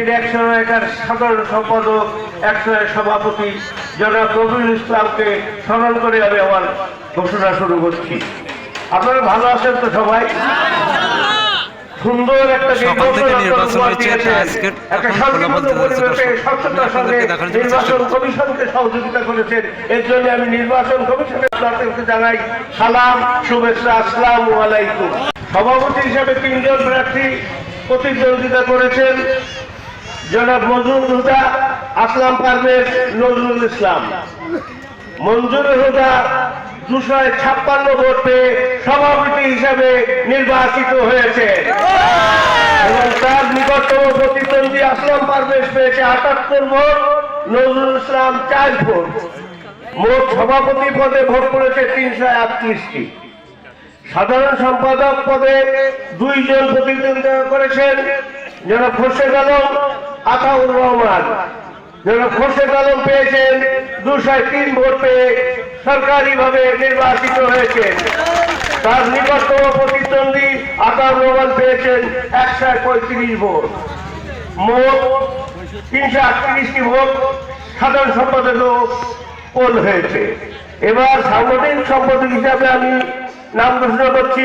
একশো একার সাধারণ সম্পাদক একশো এক সভাপতি। জনাব রবিউল ইসলামকে স্মরণ করে আমি আমার ঘোষণা শুরু করছি। আপনারা ভালো আছেন তো সবাই? সুন্দর একটা নির্বাচন। কমিশনকে সহযোগিতা করেছেন। এর জন্য আমি কমিশনের আপনাদেরকে জানাই সালাম শুভেচ্ছা আসসালাম আলাইকুম। সভাপতি হিসেবে তিনজন প্রার্থী প্রতিদ্বন্দ্বিতা করেছেন। জনাব মজুর হুদা, আসলাম পারভেজ নজরুল ইসলাম। মঞ্জুর হুদা দুশো ছাপ্পান্ন ভোট সভাপতি হিসাবে নির্বাচিত হয়েছে। এবং তার নিকটতম প্রতিদ্বন্দ্বী আসলাম পারভেজ পেয়েছে আটাত্তর ভোট, নজরুল ইসলাম চার ভোট। মোট সভাপতি পদে ভোট করেছে তিনশো একত্রিশটি সাধারণ সম্পাদক পদে দুইজন প্রতিদ্বন্দ্বিতা করেছেন যারা খোরশেদ আলম আতাউর রহমান, যারা খোরশেদ আলম পেয়েছেন দুশো তিন ভোট পেয়ে সরকারিভাবে নির্বাচিত হয়েছেন। তার নিকটতম প্রতিদ্বন্দ্বী আতাউর রহমান পেয়েছেন একশো পঁয়ত্রিশ ভোট। মোট তিনশো আটত্রিশটি ভোট সাধারণ সম্পাদকও পোল হয়েছে। এবার সাংগঠনিক সম্পাদক হিসাবে আমি নাম ঘোষণা করছি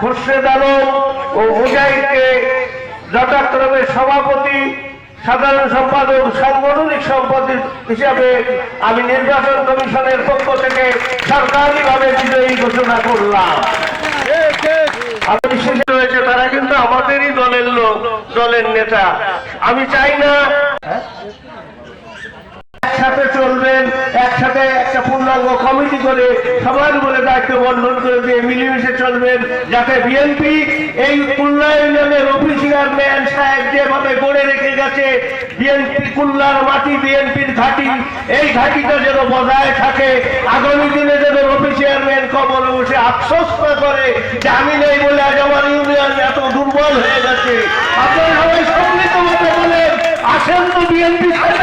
খোরশেদ আলম ও মুজাহিদকে যথাক্রমে সভাপতি, সাধারণ সম্পাদক, সাংগঠনিক সম্পাদক হিসাবে আমি নির্বাচন কমিশনের পক্ষ থেকে সরকারিভাবে বিজয়ী ঘোষণা করলাম। আমাদের শেষে তারা কিন্তু আমাদেরই দলের লোক, দলের নেতা। আমি চাই না একসাথে চলবেন একসাথে একটা পূর্ণাঙ্গ কমিটি করে সবার বলে দায়িত্ব বন্ধন করে দিয়ে মিলেমিশে চলবেন, যাতে বিএনপি এই খুলনা ইউনিয়নের অফিসিয়াল ম্যান সাহেব যেভাবে গড়ে রেখে গেছে, বিএনপি খুলনার মাটি, বিএনপির ঘাঁটি, এই ঘাঁটিটা যেন বজায় থাকে। আগামী দিনে যেন অফিসিয়াল ম্যান কবর বসে আফসোস না করে যে আমি নেই বলে আজ আমার ইউনিয়ন এত দুর্বল হয়ে গেছে। আপনারা সবাই সম্মিলিত মতো বলেন, আসেন তো বিএনপি আমার